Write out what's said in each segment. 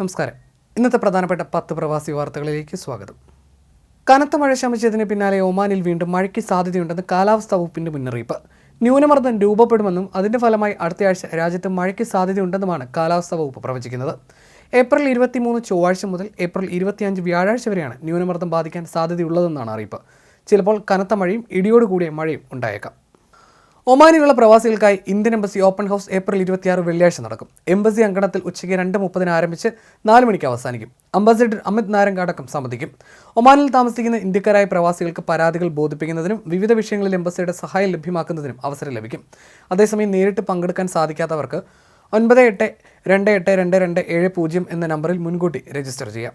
നമസ്കാരം. ഇന്നത്തെ പ്രധാനപ്പെട്ട പത്ത് പ്രവാസി വാർത്തകളിലേക്ക് സ്വാഗതം. കനത്ത മഴ ശമിച്ചതിന് പിന്നാലെ ഒമാനിൽ വീണ്ടും മഴയ്ക്ക് സാധ്യതയുണ്ടെന്ന് കാലാവസ്ഥാ വകുപ്പിന്റെ മുന്നറിയിപ്പ്. ന്യൂനമർദ്ദം രൂപപ്പെടുമെന്നും അതിന്റെ ഫലമായി അടുത്തയാഴ്ച രാജ്യത്ത് മഴയ്ക്ക് സാധ്യതയുണ്ടെന്നുമാണ് കാലാവസ്ഥാ വകുപ്പ് പ്രവചിക്കുന്നത്. ഏപ്രിൽ ഇരുപത്തിമൂന്ന് ചൊവ്വാഴ്ച മുതൽ ഏപ്രിൽ ഇരുപത്തിയഞ്ച് വ്യാഴാഴ്ച വരെയാണ് ന്യൂനമർദ്ദം ബാധിക്കാൻ സാധ്യതയുള്ളതെന്നാണ് അറിയിപ്പ്. ചിലപ്പോൾ കനത്ത മഴയും ഇടിയോടുകൂടിയ മഴയും ഉണ്ടായേക്കാം. ഒമാനിലുള്ള പ്രവാസികൾക്കായി Indian embassy open house April ഇരുപത്തിയാറ് വെള്ളിയാഴ്ച നടക്കും. എംബസി അങ്കണത്തിൽ ഉച്ചയ്ക്ക് രണ്ട് മുപ്പതിന് ആരംഭിച്ച് നാല് മണിക്ക് അവസാനിക്കും. അംബാസിഡർ അമിത് നാരംഗ് അടക്കം സംബന്ധിക്കും. ഒമാനിൽ താമസിക്കുന്ന ഇന്ത്യക്കാരായ പ്രവാസികൾക്ക് പരാതികൾ ബോധിപ്പിക്കുന്നതിനും വിവിധ വിഷയങ്ങളിൽ എംബസിയുടെ സഹായം ലഭ്യമാക്കുന്നതിനും അവസരം ലഭിക്കും. അതേസമയം നേരിട്ട് പങ്കെടുക്കാൻ സാധിക്കാത്തവർക്ക് ഒൻപത് എട്ട് രണ്ട് എട്ട് രണ്ട് രണ്ട് ഏഴ് പൂജ്യം എന്ന നമ്പറിൽ മുൻകൂട്ടി രജിസ്റ്റർ ചെയ്യാം.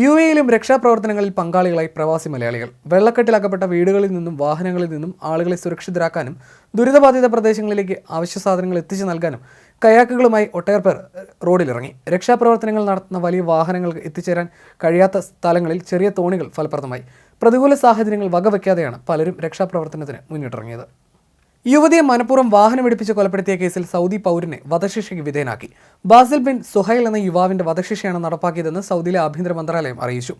യു എയിലും രക്ഷാപ്രവർത്തനങ്ങളിൽ പങ്കാളികളായി പ്രവാസി മലയാളികൾ. വെള്ളക്കെട്ടിലാക്കപ്പെട്ട വീടുകളിൽ നിന്നും വാഹനങ്ങളിൽ നിന്നും ആളുകളെ സുരക്ഷിതരാക്കാനും ദുരിതബാധിത പ്രദേശങ്ങളിലേക്ക് അവശ്യ സാധനങ്ങൾ എത്തിച്ചു നൽകാനും കയാക്കുകളുമായി ഒട്ടേറെ പേർ റോഡിലിറങ്ങി. രക്ഷാപ്രവർത്തനങ്ങൾ നടത്തുന്ന വലിയ വാഹനങ്ങൾക്ക് എത്തിച്ചേരാൻ കഴിയാത്ത സ്ഥലങ്ങളിൽ ചെറിയ തോണികൾ ഫലപ്രദമായി. പ്രതികൂല സാഹചര്യങ്ങൾ വകവയ്ക്കാതെയാണ് പലരും രക്ഷാപ്രവർത്തനത്തിന് മുന്നിട്ടിറങ്ങിയത്. യുവതിയെ മനഃപൂർവം വാഹനമെടുപ്പിച്ച് കൊലപ്പെടുത്തിയ കേസിൽ സൗദി പൗരനെ വധശിക്ഷയ്ക്ക് വിധേയനാക്കി. ബാസിൽ ബിൻ സുഹൈൽ എന്ന യുവാവിന്റെ വധശിക്ഷയാണ് നടപ്പാക്കിയതെന്ന് സൗദിയിലെ ആഭ്യന്തര മന്ത്രാലയം അറിയിച്ചു.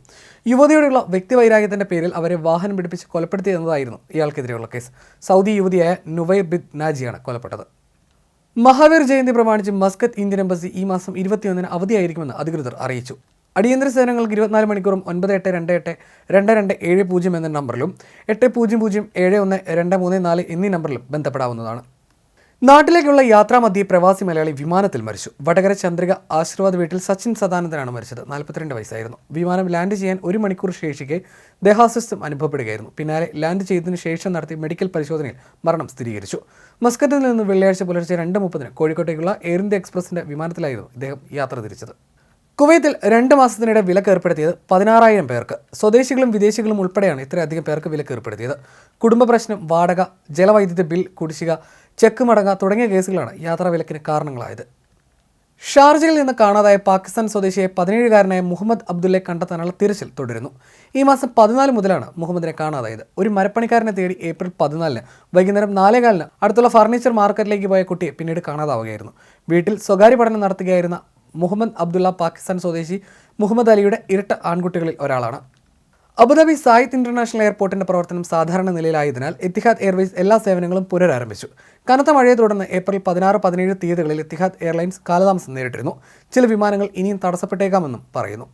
യുവതിയോടുള്ള വ്യക്തിവൈരാഗ്യത്തിന്റെ പേരിൽ അവരെ വാഹനം പിടിപ്പിച്ച് കൊലപ്പെടുത്തിയെന്നതായിരുന്നു ഇയാൾക്കെതിരെയുള്ള കേസ്. സൗദി യുവതിയായ നുവൈർ ബിൻ നാജിയാണ് കൊലപ്പെട്ടത്. മഹാവീർ ജയന്തി പ്രമാണിച്ച് മസ്കത്ത് ഇന്ത്യൻ എംബസി ഈ മാസം ഇരുപത്തിയൊന്നിന് അവധിയായിരിക്കുമെന്ന് അധികൃതർ അറിയിച്ചു. അടിയന്തര സേവനങ്ങൾക്ക് ഇരുപത്തിനാല് മണിക്കൂറും ഒൻപത് എട്ട് രണ്ട് എട്ട് രണ്ട് രണ്ട് ഏഴ് പൂജ്യം എന്ന നമ്പറിലും എട്ട് പൂജ്യം പൂജ്യം ഏഴ് ഒന്ന് രണ്ട് മൂന്ന് നാല് എന്നീ നമ്പറിലും ബന്ധപ്പെടാവുന്നതാണ്. നാട്ടിലേക്കുള്ള യാത്രാമധ്യേ പ്രവാസി മലയാളി വിമാനത്തിൽ മരിച്ചു. വടകര ചന്ദ്രിക ആശീർവാദ് വീട്ടിൽ സച്ചിൻ സദാനന്ദനാണ് മരിച്ചത്. നാൽപ്പത്തിരണ്ട് വയസ്സായിരുന്നു. വിമാനം ലാൻഡ് ചെയ്യാൻ ഒരു മണിക്കൂർ ശേഷിക്കെ ദേഹാസ്വസ്ഥം അനുഭവപ്പെടുകയായിരുന്നു. പിന്നാലെ ലാൻഡ് ചെയ്തതിനു ശേഷം നടത്തിയ മെഡിക്കൽ പരിശോധനയിൽ മരണം സ്ഥിരീകരിച്ചു. മസ്കറ്റിൽ നിന്ന് വെള്ളിയാഴ്ച പുലർച്ചെ രണ്ട് മുപ്പതിന് കോഴിക്കോട്ടേക്കുള്ള എയർ ഇന്ത്യ എക്സ്പ്രസിന്റെ വിമാനത്തിലായിരുന്നു ഇദ്ദേഹം യാത്ര തിരിച്ചത്. കുവൈത്തിൽ രണ്ട് മാസത്തിനിടെ വിലക്ക് ഏർപ്പെടുത്തിയത് പതിനാറായിരം പേർക്ക്. സ്വദേശികളും വിദേശികളും ഉൾപ്പെടെയാണ് ഇത്രയധികം പേർക്ക് വിലക്ക് ഏർപ്പെടുത്തിയത്. കുടുംബ പ്രശ്നം വാടക ജലവൈദ്യുതി ബിൽ കുടിശ്ശിക ചെക്ക് മടങ്ങ തുടങ്ങിയ കേസുകളാണ് യാത്രാ വിലക്കിന് കാരണങ്ങളായത്. ഷാർജയിൽ നിന്ന് കാണാതായ പാകിസ്ഥാൻ സ്വദേശിയെ പതിനേഴുകാരനായ മുഹമ്മദ് അബ്ദുള്ളയെ കണ്ടെത്താനുള്ള തിരച്ചിൽ തുടരുന്നു. ഈ മാസം പതിനാല് മുതലാണ് മുഹമ്മദിനെ കാണാതായത്. ഒരു മരപ്പണിക്കാരനെ തേടി ഏപ്രിൽ പതിനാലിന് വൈകുന്നേരം നാലേകാലിന് അടുത്തുള്ള ഫർണിച്ചർ മാർക്കറ്റിലേക്ക് പോയ കുട്ടിയെ പിന്നീട് കാണാതാവുകയായിരുന്നു. വീട്ടിൽ സ്വകാര്യ പഠനം നടത്തുകയായിരുന്ന മുഹമ്മദ് അബ്ദുള്ള പാകിസ്ഥാൻ സ്വദേശി മുഹമ്മദ് അലിയുടെ ഇരട്ട ആൺകുട്ടികളിൽ ഒരാളാണ്. അബുദാബി സായിദ് ഇന്റർനാഷണൽ എയർപോർട്ടിന്റെ പ്രവർത്തനം സാധാരണ നിലയിലായതിനാൽ എത്തിഹാദ് എയർവേസ് എല്ലാ സേവനങ്ങളും പുനരാരംഭിച്ചു. കനത്ത മഴയെ തുടർന്ന് ഏപ്രിൽ പതിനാറ് പതിനേഴ് തീയതികളിൽ എത്തിഹാദ് എയർലൈൻസ് കാലതാമസം നേരിട്ടിരുന്നു. ചില വിമാനങ്ങൾ ഇനിയും തടസ്സപ്പെട്ടേക്കാമെന്നും പറയുന്നു.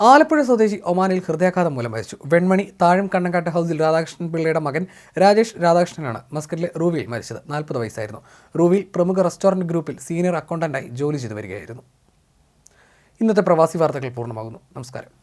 ആലപ്പുഴ സ്വദേശി ഒമാനിൽ ഹൃദയാഘാതം മൂലം മരിച്ചു. വെൺമണി താഴം കണ്ണങ്കാട്ട് ഹൗസിൽ രാധാകൃഷ്ണൻ പിള്ളയുടെ മകൻ രാജേഷ് രാധാകൃഷ്ണനാണ് മസ്കറ്റിലെ റൂവിൽ മരിച്ചത്. നാൽപ്പത് വയസ്സായിരുന്നു. റൂവിൽ പ്രമുഖ റെസ്റ്റോറന്റ് ഗ്രൂപ്പിൽ സീനിയർ അക്കൗണ്ടന്റായി ജോലി ചെയ്തു വരികയായിരുന്നു. ഇന്നത്തെ പ്രവാസി വാർത്തകൾ പൂർണമാകുന്നു. നമസ്കാരം.